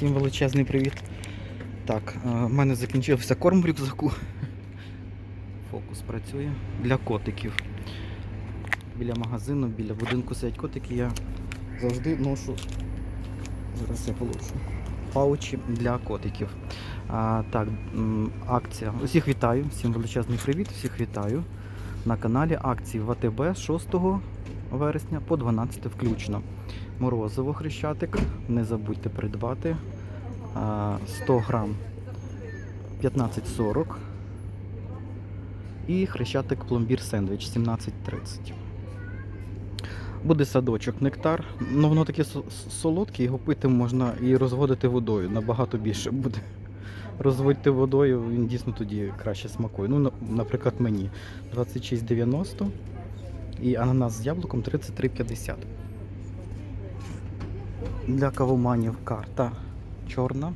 Всім величезний привіт. Так, е, в мене закінчився корм в рюкзаку. Фокус працює для котиків. Біля магазину, біля будинку сидять котики. Я завжди ношу. Зараз я положу. Паучі для котиків. А, так, акція. Усіх вітаю, всім величезний привіт, всіх вітаю на каналі акції в АТБ з 6 вересня по 12 включно. Морозиво хрещатик. Не забудьте придбати. 100 грам 15,40. І хрещатик пломбір сендвіч 17,30. Буде садочок нектар. Ну воно таке солодке, його пити можна і розводити водою. Набагато більше буде. Розводьте водою, він дійсно тоді краще смакує. Ну, наприклад, мені 26,90 і ананас з яблуком 33,50. Для кавоманів карта чорна,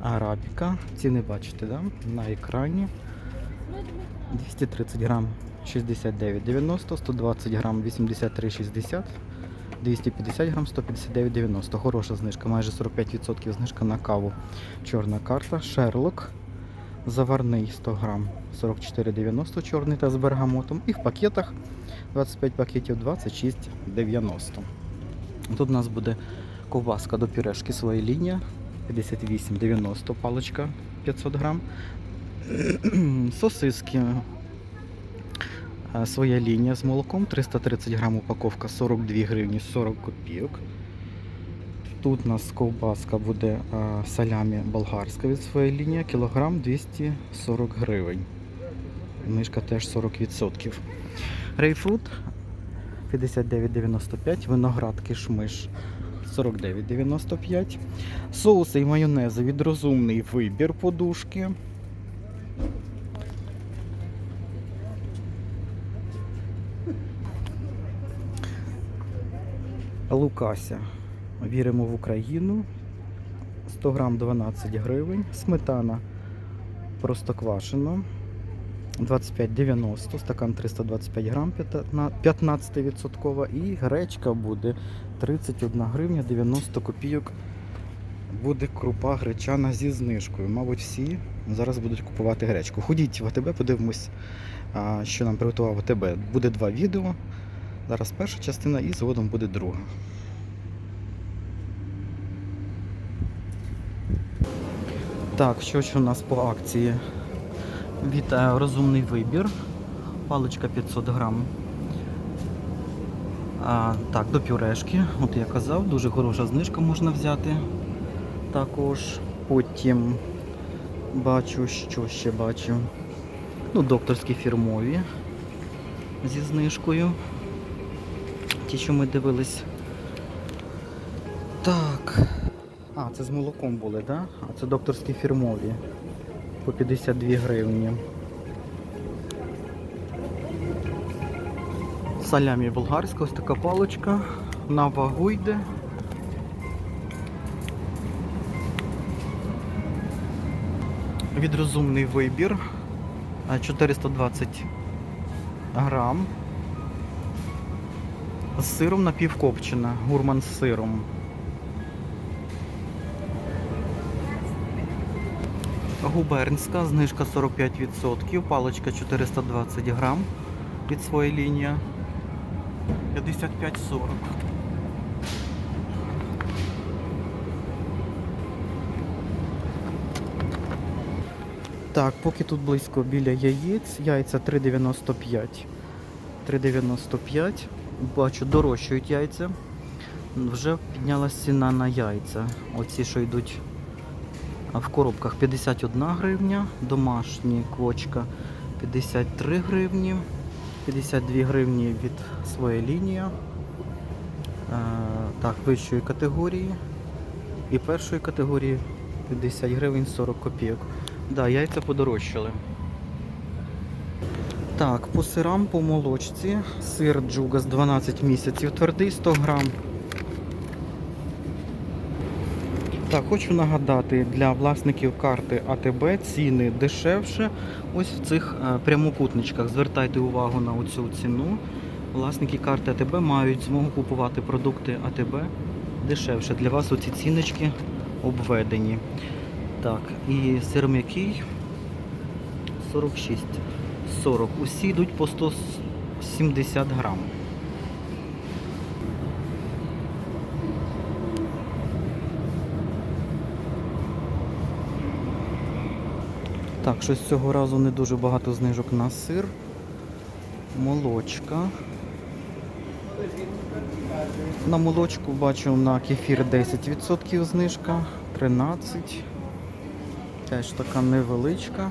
арабіка. Ціни бачите, да? на екрані. 230 грам 69,90, 120 грам 83,60, 250 грам 159,90. Хороша знижка, майже 45% знижка на каву. Чорна карта, Шерлок. Заварний 100 грам 44,90 чорний та з бергамотом. І в пакетах 25 пакетів 26,90. Тут у нас буде ковбаска до пюрешки своя лінія 58,90 паличка 500 грам. Сосиски. е, Своя лінія з молоком 330 грам упаковка 42 гривні 40 копійок. Тут у нас ковбаска буде е, салямі болгарська від своєї лінії, кілограм 240 гривень. Знижка теж 40%. Рейфрут 59,95, виноград кишмиш 49,95. Соуси і майонези від розумний вибір подушки. Лукася. Віримо в Україну. 100 грам 12 гривень. Сметана простоквашена. 25,90, стакан 325 грам, 15% і гречка буде 31 гривня 90 копійок. Буде крупа гречана зі знижкою. Мабуть, всі зараз будуть купувати гречку. Ходіть в АТБ, подивимось, що нам приготував АТБ. Буде два відео. Зараз перша частина і згодом буде друга. Так, що ж у нас по акції? Вітаю, розумний вибір. Паличка 500 грам. А, так, до пюрешки. От я казав, дуже хороша знижка можна взяти. Також потім бачу, що ще бачу. Ну, докторські фірмові зі знижкою. Ті, що ми дивились. Так. А, це з молоком були, так? Да? А це докторські фірмові. По 52 гривні. Салямі болгарська, ось така паличка. На вагу йде. Відрозумний вибір. 420 грам. З сиром напівкопчена. Гурман з сиром. Губернська, знижка 45%, паличка 420 грам від своєї лінії. 55,40. Так, поки тут близько біля яєць, яйця 3,95. 3,95. Бачу, дорожчають яйця. Вже піднялась ціна на яйця. Оці, що йдуть в коробках 51 гривня, домашні квочка 53 гривні, 52 гривні від своєї лінії. Е, так, вищої категорії. І першої категорії 50 гривень 40 копійок. Да, яйця подорожчали. Так, по сирам, по молочці. Сир джугас 12 місяців твердий 100 грам. Так, хочу нагадати для власників карти АТБ ціни дешевше. Ось в цих е, прямокутничках. Звертайте увагу на оцю ціну. Власники карти АТБ мають змогу купувати продукти АТБ дешевше. Для вас оці ціночки обведені. Так, і сир м'який 46. 40. Усі йдуть по 170 грам. Так, щось цього разу не дуже багато знижок на сир. Молочка. На молочку бачу на кефір 10% знижка, 13. Теж така невеличка.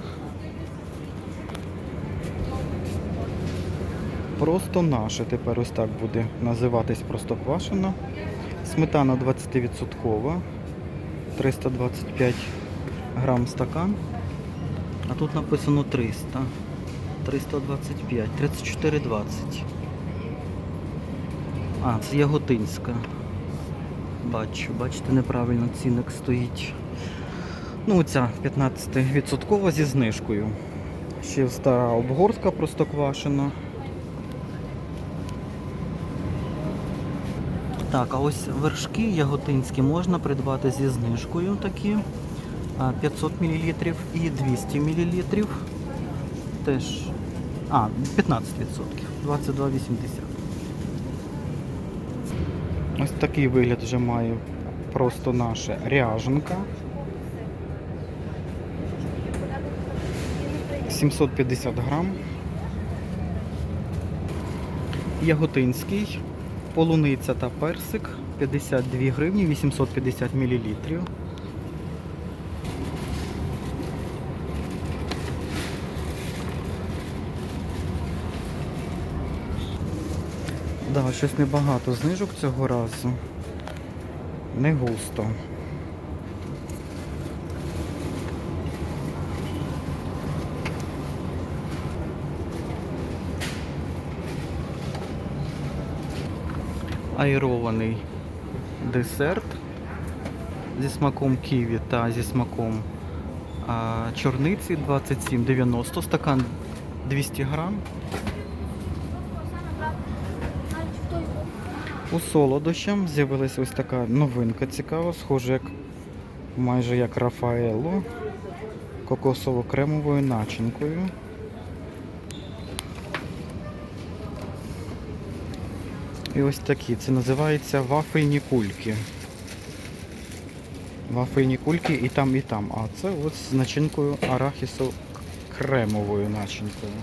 Просто наше тепер ось так буде називатись просто квашена. Сметана 20%, 325 грам стакан. А тут написано 300. 325, 34,20. А, це яготинська. Бачу, бачите, неправильно цінник стоїть. Ну, ця 15% зі знижкою. Ще стара обгортка просто квашена. Так, а ось вершки яготинські можна придбати зі знижкою такі. А, 500 мл і 200 мл. Теж. А, 15%. 22,80. Ось такий вигляд вже має просто наша ряженка. 750 грам. Яготинський, полуниця та персик 52 гривні, 850 мл. Да, щось небагато знижок цього разу. Не густо. Аерований десерт зі смаком ківі та зі смаком а, чорниці 27,90 стакан 200 грам. У солодощам з'явилася ось така новинка цікава, схоже як майже як Рафаелло кокосово-кремовою начинкою. І ось такі. Це називається вафельні кульки. Вафельні кульки і там, і там. А це от з начинкою арахісо-кремовою начинкою.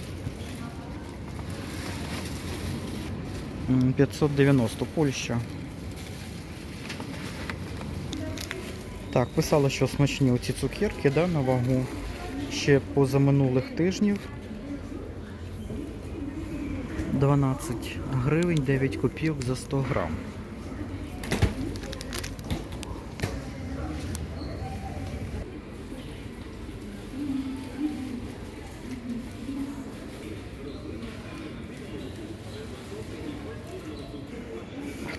590 Польща. Так, писала, що смачні оці цукерки да, на вагу ще позаминулих тижнів. 12 гривень 9 копійок за 100 грам.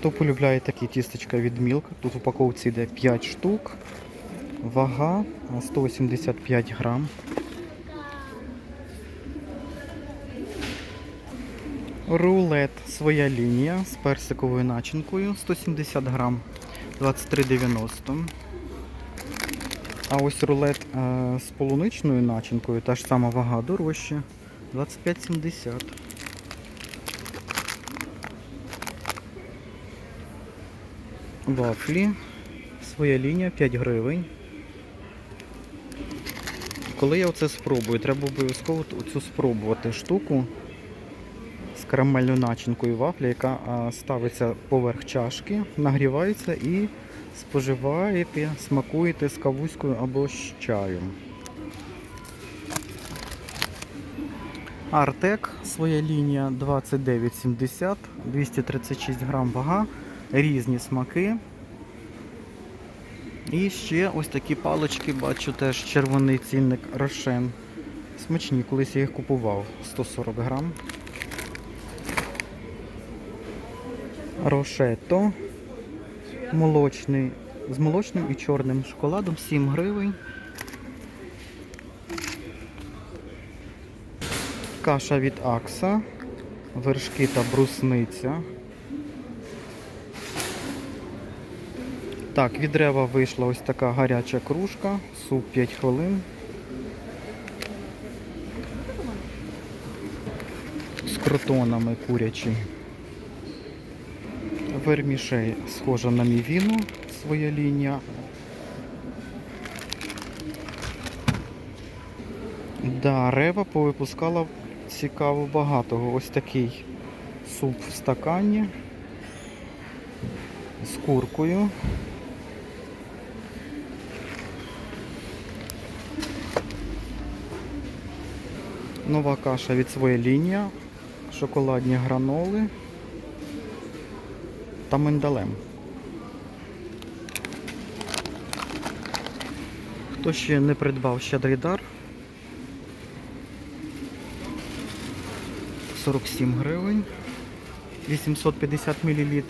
Хто полюбляє такі тістечка від Мілка, тут в упаковці йде 5 штук, вага 185 грам. Рулет своя лінія з персиковою начинкою 170 грам 23,90. А ось рулет е, з полуничною начинкою, та ж сама вага дорожча 25,70. Вафлі. Своя лінія 5 гривень. Коли я оце спробую, треба обов'язково цю спробувати штуку з карамельною начинкою вафля, яка ставиться поверх чашки, нагрівається і споживаєте, смакуєте з кавуською або з чаєм. Артек, своя лінія 29,70, 236 грам вага, різні смаки. І ще ось такі палички, бачу теж червоний цінник Рошен. Смачні, колись я їх купував 140 грам. Рошето. Молочний, з молочним і чорним шоколадом 7 гривень. Каша від Акса, вершки та брусниця. Так, від дерева вийшла ось така гаряча кружка, суп 5 хвилин. З крутонами курячий. Вермішей схожа на мівіну, своя лінія. Да, Рева повипускала цікаво багатого. Ось такий суп в стакані з куркою. Нова каша від своєї лінії, шоколадні граноли та миндалем. Хто ще не придбав щедрий дар? 47 гривень, 850 мл.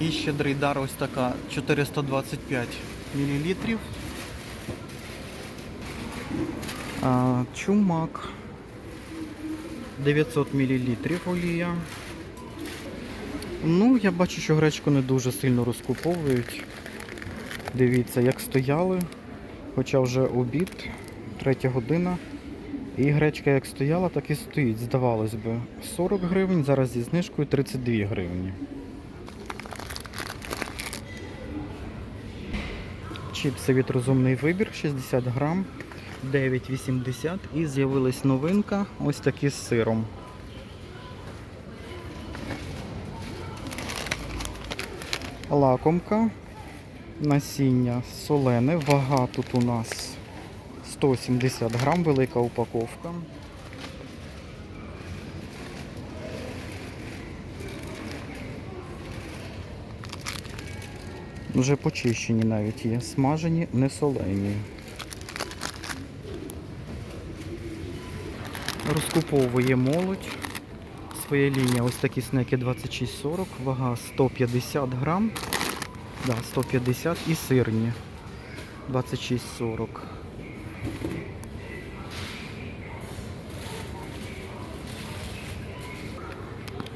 І щедрий дар ось така 425 мл. А, чумак 900 мл олія. Ну, я бачу, що гречку не дуже сильно розкуповують. Дивіться, як стояли, хоча вже обід, третя година. І гречка як стояла, так і стоїть, здавалось би. 40 гривень, зараз зі знижкою 32 гривні. Чіпси від розумний вибір 60 грам, 9,80 і з'явилась новинка, ось такі з сиром. Лакомка, насіння солене, вага тут у нас 170 грам, велика упаковка. Вже почищені навіть є, смажені, не солені. Розкуповує молодь. Своя лінія, ось такі снеки 26,40, вага 150 грам. Да, 150 і сирні 26,40.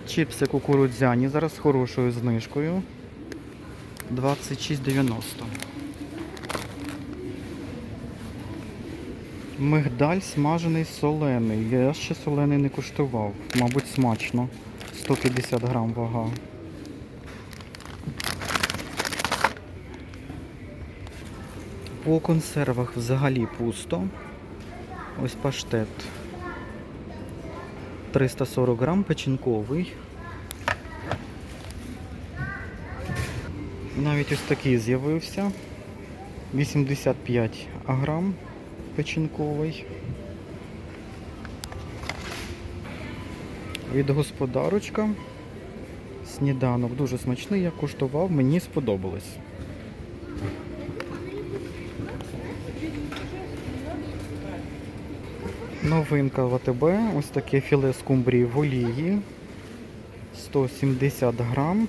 Чіпси кукурудзяні зараз з хорошою знижкою. 26,90. Мигдаль смажений солений. Я ще солений не куштував. Мабуть, смачно. 150 грам вага. По консервах взагалі пусто. Ось паштет. 340 грам печінковий. Навіть ось такий з'явився. 85 грам печінковий. Від господарочка. Сніданок дуже смачний, я куштував, мені сподобалось. Новинка в АТБ. Ось таке філе скумбрії в олії. 170 грам.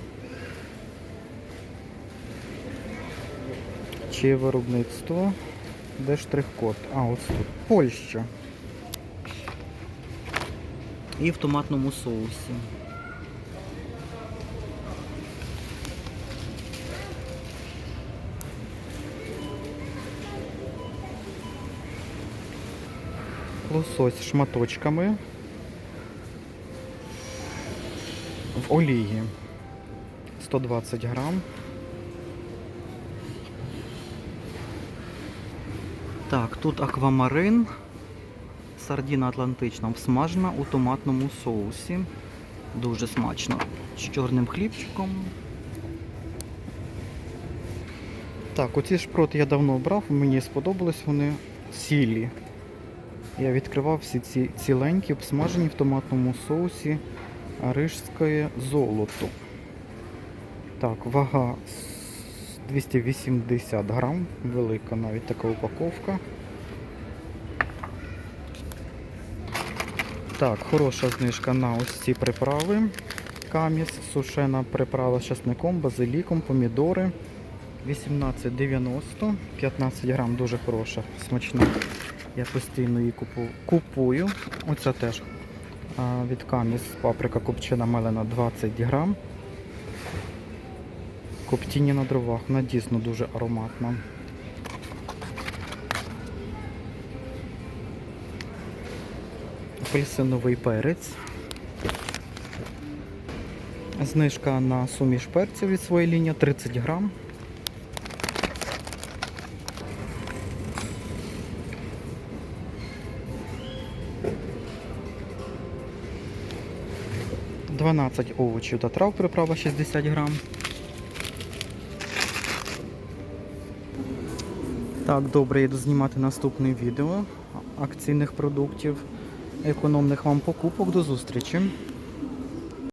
Чи виробництво? Де штрих-код? А, ось тут. Польща. І в томатному соусі. Лосось шматочками. В олії. 120 грам. Так, тут аквамарин. Сардіна атлантична всмажена у томатному соусі. Дуже смачно. З чорним хлібчиком. Так, оці шпроти я давно брав, мені сподобались вони цілі. Я відкривав всі ці ціленькі, обсмажені в томатному соусі рижське золото. Так, вага 280 грам, велика навіть така упаковка. Так, хороша знижка на ось ці приправи. Каміс, сушена приправа з часником, базиліком, помідори. 18,90, 15 грам, дуже хороша, смачна. Я постійно її купую. Оця теж від Каміс паприка копчена мелена 20 грам. Коптіння на дровах, вона дійсно дуже ароматна. Апельсиновий перець. Знижка на суміш перців від своєї лінії 30 грам. Дванадцять овочів та трав приправа 60 грам. Так, добре, я йду знімати наступне відео акційних продуктів, економних вам покупок. До зустрічі.